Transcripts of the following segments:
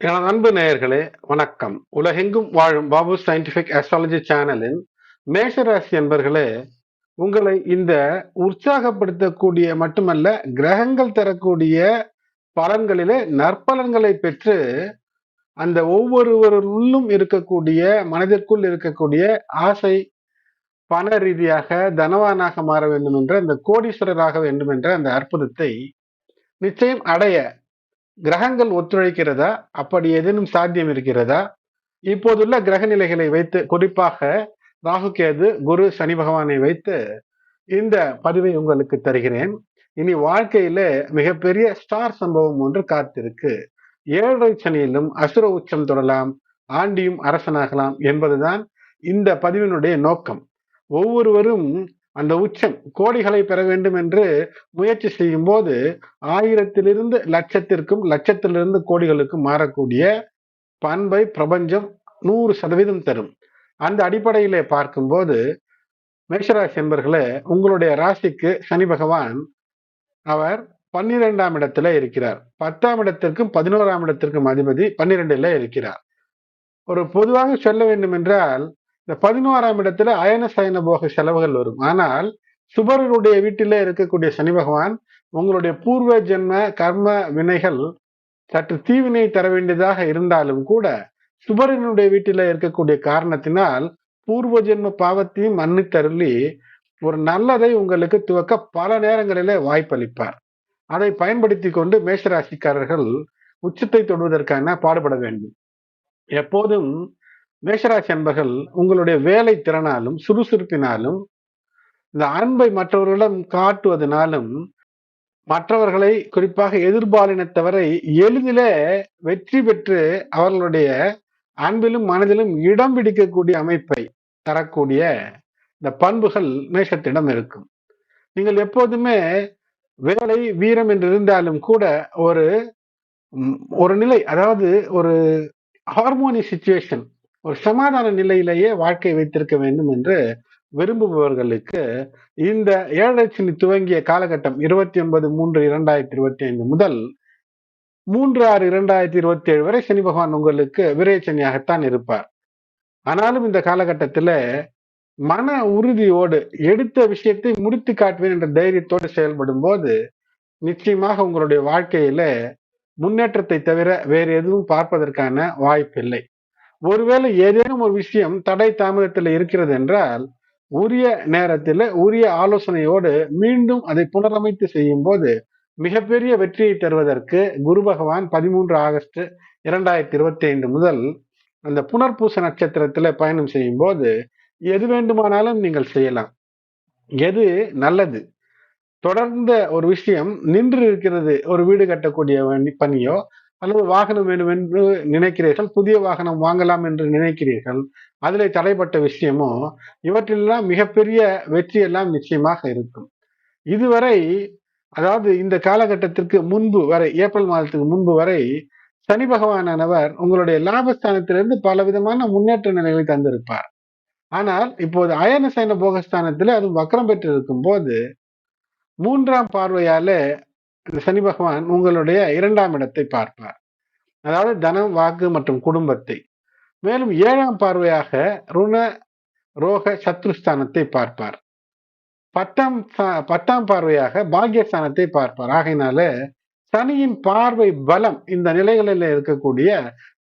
எனது அன்பு நேயர்களே வணக்கம். உலகெங்கும் வாழும் பாபு சயின்டிபிக் அஸ்ட்ராலஜி சேனலின் மேஷராசி என்பர்களே உங்களை இந்த உற்சாகப்படுத்தக்கூடிய மட்டுமல்ல கிரகங்கள் தரக்கூடிய பலன்களிலே நற்பலன்களை பெற்று அந்த ஒவ்வொருவருள்ளும் இருக்கக்கூடிய மனதிற்குள் இருக்கக்கூடிய ஆசை பண ரீதியாக தனவானாக மாற வேண்டும் என்ற அந்த கோடீஸ்வரராக வேண்டும் என்ற அந்த அற்புதத்தை நிச்சயம் அடைய கிரகங்கள் ஒத்துழைக்கிறதா? அப்படி ஏதேனும் சாத்தியம் இருக்கிறதா? இப்போதுள்ள கிரக நிலைகளை வைத்து குறிப்பாக ராகு கேது குரு சனி பகவானை வைத்து இந்த பதிவை உங்களுக்கு தருகிறேன். இனி வாழ்க்கையில மிகப்பெரிய ஸ்டார் சம்பவம் ஒன்று காத்திருக்கு. ஏழரை சனியிலும் அசுர உச்சம் தொடலாம். ஆண்டியும் அரசனாகலாம் என்பதுதான் இந்த பதிவினுடைய நோக்கம். ஒவ்வொருவரும் அந்த உச்சம் கோடிகளை பெற வேண்டும் என்று முயற்சி செய்யும் போது ஆயிரத்திலிருந்து லட்சத்திற்கும் லட்சத்திலிருந்து கோடிகளுக்கும் மாறக்கூடிய பண்பை பிரபஞ்சம் நூறு சதவீதம் தரும். அந்த அடிப்படையிலே பார்க்கும்போது மேஷராசி என்பர்களே உங்களுடைய ராசிக்கு சனி பகவான் அவர் பன்னிரெண்டாம் இடத்துல இருக்கிறார். பத்தாம் இடத்திற்கும் பதினோராம் இடத்திற்கும் அதிபதி பன்னிரெண்டுல இருக்கிறார். ஒரு பொதுவாக சொல்ல வேண்டும் என்றால் இந்த பதினோராம் இடத்துல அயன சயன போக செலவுகள் வரும். ஆனால் சுபரனுடைய வீட்டிலே இருக்கக்கூடிய சனி பகவான் உங்களுடைய பூர்வ ஜென்ம கர்ம வினைகள் சற்று தீவினை தர வேண்டியதாக இருந்தாலும் கூட சுபரனுடைய வீட்டில இருக்கக்கூடிய காரணத்தினால் பூர்வ ஜென்ம பாவத்தையும் மன்னித்தருளி ஒரு நல்லதை உங்களுக்கு துவக்க பல நேரங்களிலே வாய்ப்பளிப்பார். அதை பயன்படுத்தி கொண்டு மேஷராசிக்காரர்கள் உச்சத்தை தொடுவதற்கான பாடுபட வேண்டும். எப்போதும் மேஷராசி அன்பர்கள் உங்களுடைய வேலை திறனாலும் சுறுசுறுப்பினாலும் இந்த அன்பை மற்றவர்களிடம் காட்டுவதனாலும் மற்றவர்களை குறிப்பாக எதிர்பாலினத்தவரை எளிதிலே வெற்றி பெற்று அவர்களுடைய அன்பிலும் மனதிலும் இடம் பிடிக்கக்கூடிய அமைப்பை தரக்கூடிய இந்த பண்புகள் மேஷத்திடம் இருக்கும். நீங்கள் எப்போதுமே வேலை வீரம் என்று இருந்தாலும் கூட ஒரு ஒரு நிலை அதாவது ஒரு ஹார்மோனி சுச்சுவேஷன் ஒரு சமாதான நிலையிலேயே வாழ்க்கை வைத்திருக்க வேண்டும் என்று விரும்புபவர்களுக்கு இந்த ஏழரை துவங்கிய காலகட்டம் இருபத்தி ஒன்பது மூன்று இரண்டாயிரத்தி இருபத்தி ஐந்து முதல் மூன்று ஆறு இரண்டாயிரத்தி இருபத்தி ஏழு வரை சனி பகவான் உங்களுக்கு விரைச்சனியாகத்தான் இருப்பார். ஆனாலும் இந்த காலகட்டத்தில் மன உறுதியோடு எடுத்த விஷயத்தை முடித்து காட்டுவேன் என்ற தைரியத்தோடு செயல்படும் போது நிச்சயமாக உங்களுடைய வாழ்க்கையில முன்னேற்றத்தை தவிர வேறு எதுவும் பார்ப்பதற்கான வாய்ப்பில்லை. ஒருவேளை ஏதேனும் ஒரு விஷயம் தடை தாமதத்தில் இருக்கிறது என்றால் உரிய நேரத்தில் உரிய ஆலோசனையோடு மீண்டும் அதை புனரமைத்து செய்யும் போது மிகப்பெரிய வெற்றியை தருவதற்கு குரு பகவான் பதிமூன்று ஆகஸ்ட் இரண்டாயிரத்தி இருபத்தி ஐந்து முதல் அந்த புனர்பூச நட்சத்திரத்தில் பயணம் செய்யும் போது எது வேண்டுமானாலும் நீங்கள் செய்யலாம். எது நல்லது? தொடர்ந்த ஒரு விஷயம் நின்று இருக்கிறது ஒரு வீடு கட்டக்கூடிய பணியோ அல்லது வாகனம் வேண்டும் என்று நினைக்கிறீர்கள் புதிய வாகனம் வாங்கலாம் என்று நினைக்கிறீர்கள் அதில் தடைப்பட்ட விஷயமோ இவற்றிலெல்லாம் மிகப்பெரிய வெற்றி எல்லாம் நிச்சயமாக இருக்கும். இதுவரை அதாவது இந்த காலகட்டத்திற்கு முன்பு வரை ஏப்ரல் மாதத்துக்கு முன்பு வரை சனி பகவானவர் உங்களுடைய லாபஸ்தானத்திலிருந்து பல விதமான முன்னேற்ற நிலைகளை தந்திருப்பார். ஆனால் இப்போது அயன சைன போகஸ்தானத்தில் அது வக்கரம் பெற்று இருக்கும் போது மூன்றாம் பார்வையால இந்த சனி பகவான் உங்களுடைய இரண்டாம் இடத்தை பார்ப்பார் அதாவது தனம் வாக்கு மற்றும் குடும்பத்தை. மேலும் ஏழாம் பார்வையாக ருண ரோக சத்ருஸ்தானத்தை பார்ப்பார். பத்தாம் பத்தாம் பார்வையாக பாக்யஸ்தானத்தை பார்ப்பார். ஆகையினால சனியின் பார்வை பலம் இந்த நிலைகளில் இருக்கக்கூடிய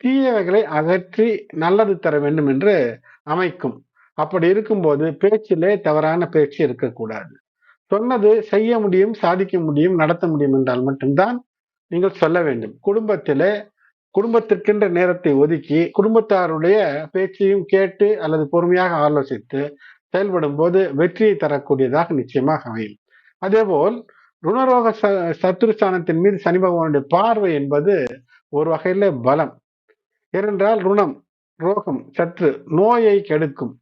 தீயவைகளை அகற்றி நல்லது தர வேண்டும் என்று அமைக்கும். அப்படி இருக்கும்போது பேச்சிலே தவறான பேச்சு இருக்கக்கூடாது. சொன்னது செய்ய முடியும் சாதிக்க முடியும் நடத்த முடியும் என்றால் மட்டும்தான் நீங்கள் சொல்ல வேண்டும். குடும்பத்திலே குடும்பத்திற்கென்ற நேரத்தை ஒதுக்கி குடும்பத்தாருடைய பேச்சையும் கேட்டு அல்லது பொறுமையாக ஆலோசித்து செயல்படும் போது வெற்றியை தரக்கூடியதாக நிச்சயமாக அமையும். அதேபோல் ருணரோக ச சத்துருஸ்தானத்தின் மீது சனி பகவானுடைய பார்வை என்பது ஒரு வகையில பலம். ஏனென்றால் ருணம் ரோகம் சற்று நோயை கெடுக்கும்.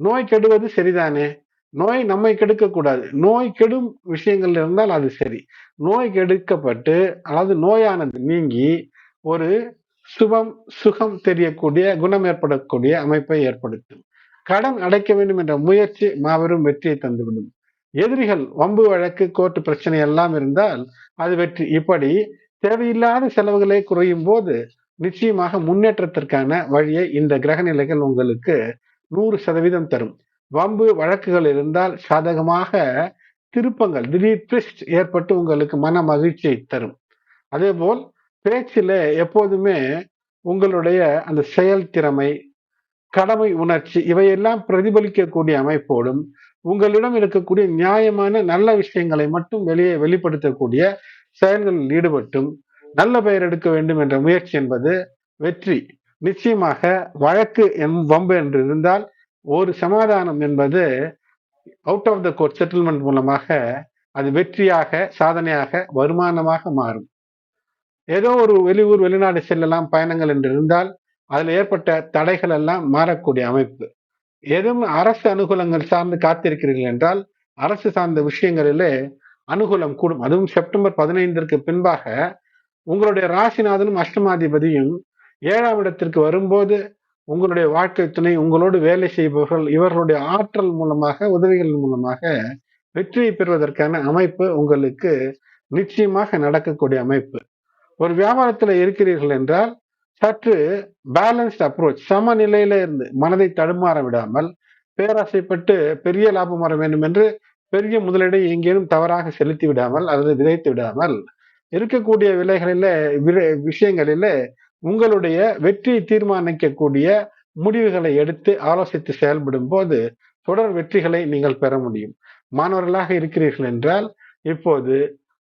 நோய் கெடுவது சரிதானே? நோய் நம்மை கெடுக்கக்கூடாது. நோய் கெடும் விஷயங்கள் இருந்தால் அது சரி. நோய் கெடுக்கப்பட்டு அதாவது நோயானது நீங்கி ஒரு சுபம் சுகம் தெரியக்கூடிய குணம் ஏற்படக்கூடிய அமைப்பை ஏற்படுத்தும். கடன் அடைக்க வேண்டும் என்ற முயற்சி மாபெரும் வெற்றியை தந்துவிடும். எதிரிகள் வம்பு வழக்கு கோர்ட்டு பிரச்சனை எல்லாம் இருந்தால் அது வெற்றி. இப்படி தேவையில்லாத செலவுகளை குறையும் போது நிச்சயமாக முன்னேற்றத்திற்கான வழியை இந்த கிரக நிலைகள் உங்களுக்கு நூறு சதவீதம் தரும். வம்பு வழக்குகள் இருந்தால் சாதகமாக திருப்பங்கள் திடீர் ட்விஸ்ட் ஏற்பட்டு உங்களுக்கு மன மகிழ்ச்சியை தரும். அதே போல் பேச்சில் எப்போதுமே உங்களுடைய அந்த செயல் திறமை கடமை உணர்ச்சி இவையெல்லாம் பிரதிபலிக்கக்கூடிய அமைப்போடும் உங்களிடம் இருக்கக்கூடிய நியாயமான நல்ல விஷயங்களை மட்டும் வெளியே வெளிப்படுத்தக்கூடிய செயல்களில் ஈடுபட்டும் நல்ல பெயர் எடுக்க வேண்டும் என்ற முயற்சி என்பது வெற்றி. நிச்சயமாக வழக்கு என் வம்பு என்று இருந்தால் ஒரு சமாதானம் என்பது out of the court settlement மூலமாக அது வெற்றியாக சாதனையாக வருமானமாக மாறும். ஏதோ ஒரு வெளியூர் வெளிநாடு செல்லலாம் பயணங்கள் என்று இருந்தால் அதில் ஏற்பட்ட தடைகள் எல்லாம் மாறக்கூடிய அமைப்பு. எதுவும் அரசு அனுகூலங்கள் சார்ந்து காத்திருக்கிறீர்கள் என்றால் அரசு சார்ந்த விஷயங்களிலே அனுகூலம் கூடும். அதுவும் செப்டம்பர் பதினைந்திற்கு பின்பாக உங்களுடைய ராசிநாதனும் அஷ்டமாதிபதியும் ஏழாம் இடத்திற்கு வரும்போது உங்களுடைய வாழ்க்கை துணை உங்களோடு வேலை செய்பவர்கள் இவர்களுடைய ஆற்றல் மூலமாக உதவிகள் மூலமாக வெற்றியை பெறுவதற்கான அமைப்பு உங்களுக்கு நிச்சயமாக நடக்கக்கூடிய அமைப்பு. ஒரு வியாபாரத்தில் இருக்கிறீர்கள் என்றால் சற்று பேலன்ஸ்ட் அப்ரோச் சமநிலையில இருந்து மனதை தடுமாற விடாமல் பேராசைப்பட்டு பெரிய லாபம் வர வேண்டும் என்று பெரிய முதலீடை எங்கேனும் தவறாக செலுத்தி விடாமல் அல்லது விதைத்து விடாமல் இருக்கக்கூடிய விலைகளில விஷயங்களில உங்களுடைய வெற்றியை தீர்மானிக்கக்கூடிய முடிவுகளை எடுத்து ஆலோசித்து செயல்படும் போது தொடர் வெற்றிகளை நீங்கள் பெற முடியும். மாணவர்களாக இருக்கிறீர்கள் என்றால் இப்போது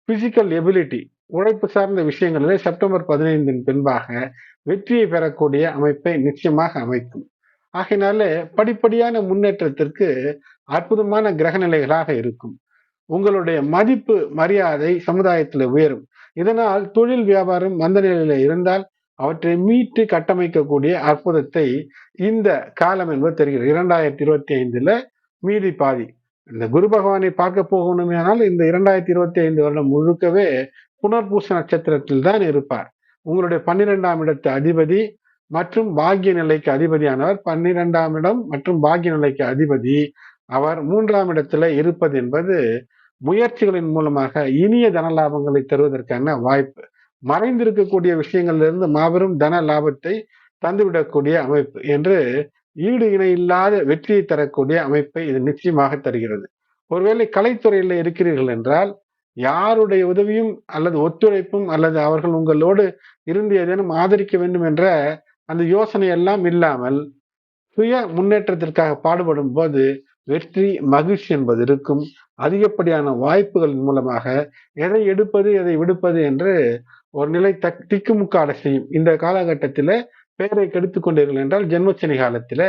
பிசிக்கல் எபிலிட்டி உழைப்பு சார்ந்த விஷயங்களிலே செப்டம்பர் பதினைந்தின் பின்பாக வெற்றியை பெறக்கூடிய அமைப்பை நிச்சயமாக அமைக்கும். ஆகையினாலே படிப்படியான முன்னேற்றத்திற்கு அற்புதமான கிரக நிலைகளாக இருக்கும். உங்களுடைய மதிப்பு மரியாதை சமுதாயத்தில் உயரும். இதனால் தொழில் வியாபாரம் மந்த நிலையில இருந்தால் அவற்றை மீட்டு கட்டமைக்கக்கூடிய அற்புதத்தை இந்த காலம் என்பது தெரிகிறது. இரண்டாயிரத்தி இருபத்தி ஐந்துல மீதி பாதி. இந்த குரு பகவானை பார்க்க போகணுமே ஆனால் இந்த இரண்டாயிரத்தி இருபத்தி ஐந்து வருடம் முழுக்கவே புனர்பூச நட்சத்திரத்தில் தான் இருப்பார். உங்களுடைய பன்னிரெண்டாம் இடத்து அதிபதி மற்றும் பாக்கிய நிலைக்கு அதிபதியானவர் பன்னிரெண்டாம் இடம் மற்றும் பாக்கிய நிலைக்கு அதிபதி. அவர் மூன்றாம் இடத்துல இருப்பது என்பது முயற்சிகளின் மூலமாக இனிய தன லாபங்களை தருவதற்கான வாய்ப்பு. மறைந்திருக்கக்கூடிய விஷயங்களிலிருந்து மாபெரும் தன லாபத்தை தந்துவிடக்கூடிய அமைப்பு என்று ஈடு இணை இல்லாத வெற்றியை தரக்கூடிய அமைப்பை இது நிச்சயமாக தருகிறது. ஒருவேளை கலைத்துறையில் இருக்கிறீர்கள் என்றால் யாருடைய உதவியும் அல்லது ஒத்துழைப்பும் அல்லது அவர்கள் உங்களோடு இருந்து ஏதேனும் ஆதரிக்க வேண்டும் என்ற அந்த யோசனை எல்லாம் இல்லாமல் சுய முன்னேற்றத்திற்காக பாடுபடும் போது வெற்றி மகிழ்ச்சி என்பது இருக்கும். அதிகப்படியான வாய்ப்புகளின் மூலமாக எதை எடுப்பது எதை விடுப்பது என்று ஒரு நிலை தக் திக்குமுக்காட செய்யும் இந்த காலகட்டத்தில் பெயரை கெடுத்துக் கொண்டீர்கள் என்றால் ஜென்மச்சனி காலத்தில்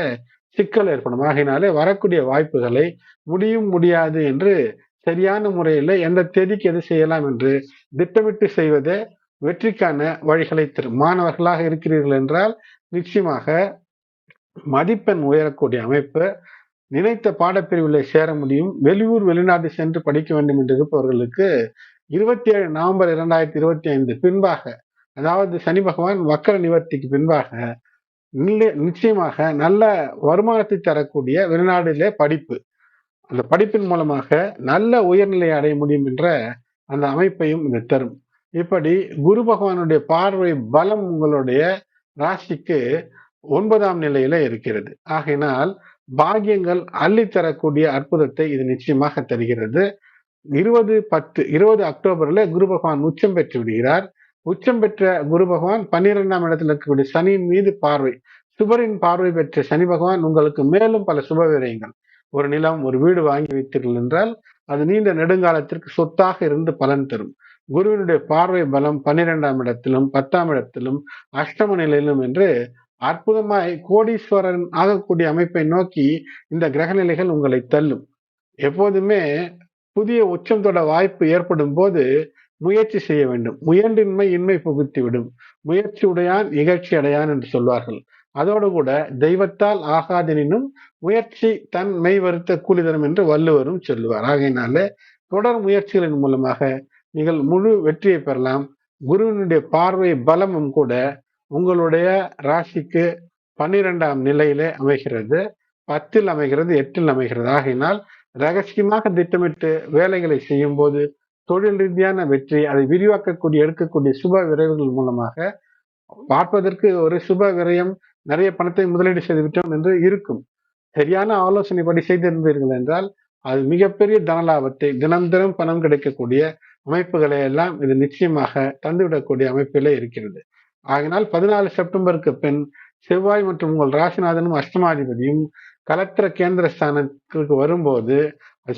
சிக்கல் ஏற்படும். ஆகையினாலே வரக்கூடிய வாய்ப்புகளை முடியும் முடியாது என்று சரியான முறையில் எந்த தேதிக்கு எது செய்யலாம் என்று திட்டமிட்டு செய்வதே வெற்றிக்கான வழிகளை தரும் மாணவர்களாக இருக்கிறீர்கள் என்றால் நிச்சயமாக மதிப்பெண் உயரக்கூடிய அமைப்பு நினைத்த பாடப்பிரிவில் சேர முடியும். வெளியூர் வெளிநாடு சென்று படிக்க வேண்டும் என்று இருப்பவர்களுக்கு இருபத்தி ஏழு நவம்பர் இரண்டாயிரத்தி இருபத்தி ஐந்து பின்பாக அதாவது சனி பகவான் வக்கர நிவர்த்திக்கு பின்பாக நிச்சயமாக நல்ல வருமானத்தை தரக்கூடிய வெளிநாடுல படிப்பு. அந்த படிப்பின் மூலமாக நல்ல உயர்நிலை அடைய முடியும் என்ற அந்த அமைப்பையும் இது தரும். இப்படி குரு பகவானுடைய பார்வை பலம் உங்களுடைய ராசிக்கு ஒன்பதாம் நிலையில இருக்கிறது. ஆகையினால் பாகியங்கள் அள்ளி தரக்கூடிய அற்புதத்தை இது நிச்சயமாக தருகிறது. இருபது பத்து இருபது அக்டோபர்ல குரு பகவான் உச்சம் பெற்று விடுகிறார். உச்சம் பெற்ற குரு பகவான் பன்னிரெண்டாம் இடத்தில் இருக்கக்கூடிய சனியின் மீது பார்வை சுபரின் பார்வை பெற்ற சனி பகவான் உங்களுக்கு மேலும் பல சுப விரயங்கள். ஒரு நிலம் ஒரு வீடு வாங்கி வைத்தீர்கள் என்றால் அது நீண்ட நெடுங்காலத்திற்கு சொத்தாக இருந்து பலன் தரும். குருவினுடைய பார்வை பலம் பன்னிரெண்டாம் இடத்திலும் பத்தாம் இடத்திலும் அஷ்டம நிலையிலும் என்று அற்புதமாய் கோடீஸ்வரன் ஆகக்கூடிய அமைப்பை நோக்கி இந்த கிரக நிலைகள் உங்களை தள்ளும். எப்போதுமே புதிய உச்சம் தொட வாய்ப்பு ஏற்படும் போது முயற்சி செய்ய வேண்டும். முயன்றின்மை இன்மை புகுத்தி விடும். முயற்சி உடையான் இகழ்ச்சி அடையான் என்று சொல்வார்கள். அதோடு கூட தெய்வத்தால் ஆகாதெனினும் முயற்சி தன் மெய் வருத்த கூலிதனம் என்று வள்ளுவரும் சொல்லுவார். ஆகையினால தொடர் முயற்சிகளின் மூலமாக நீங்கள் முழு வெற்றியை பெறலாம். குருவினுடைய பார்வை பலமும் கூட உங்களுடைய ராசிக்கு பன்னிரெண்டாம் நிலையிலே அமைகிறது. பத்தில் அமைகிறது எட்டில் அமைகிறது. ஆகையினால் ரகசியமாக திட்டமிட்டு வேலைகளை செய்யும் போது தொழில் ரீதியான வெற்றி அதை விரிவாக்கக்கூடிய எடுக்கக்கூடிய சுப விரைவுகள் மூலமாக பார்ப்பதற்கு ஒரு சுப விரயம் நிறைய பணத்தை முதலீடு செய்து விட்டோம் என்று இருக்கும். சரியான ஆலோசனைப்படி செய்திருந்தீர்கள் என்றால் அது மிகப்பெரிய தனலாபத்தை தினம் தினம் பணம் கிடைக்கக்கூடிய அமைப்புகளை எல்லாம் இது நிச்சயமாக தந்துவிடக்கூடிய அமைப்பிலே இருக்கிறது. ஆகினால் பதினாலு செப்டம்பருக்கு பின் செவ்வாய் மற்றும் உங்கள் ராசிநாதனும் அஷ்டமாதிபதியும் கலத்திர கேந்திர ஸ்தானத்திற்கு வரும்போது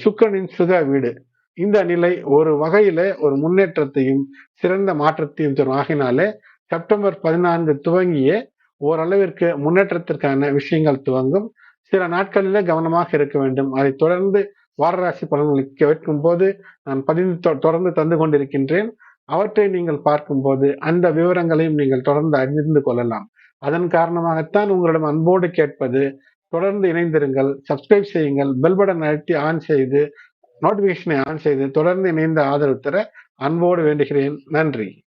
சுக்கனின் சுக வீடு. இந்த நிலை ஒரு வகையில ஒரு முன்னேற்றத்தையும் சிறந்த மாற்றத்தையும் தரும். ஆகினாலே செப்டம்பர் பதினான்கு துவங்கிய ஓரளவிற்கு முன்னேற்றத்திற்கான விஷயங்கள் துவங்கும். சில நாட்களில கவனமாக இருக்க வேண்டும். அதை தொடர்ந்து வாரராசி பலன்களை கேட்கும் போது நான் பதிந்து தொடர்ந்து தந்து கொண்டிருக்கின்றேன். அவற்றை நீங்கள் பார்க்கும்போது அந்த விவரங்களையும் நீங்கள் தொடர்ந்து அறிந்து கொள்ளலாம். அதன் காரணமாகத்தான் உங்களிடம் அன்போடு கேட்பது தொடர்ந்து இணைந்திருங்கள் சப்ஸ்கிரைப் செய்யுங்கள் பெல் பட்டன் அழுத்தி ஆன் செய்து நோட்டிபிகேஷனை ஆன் செய்து தொடர்ந்து இணைந்த ஆதரவு தர அன்போடு வேண்டுகிறேன். நன்றி.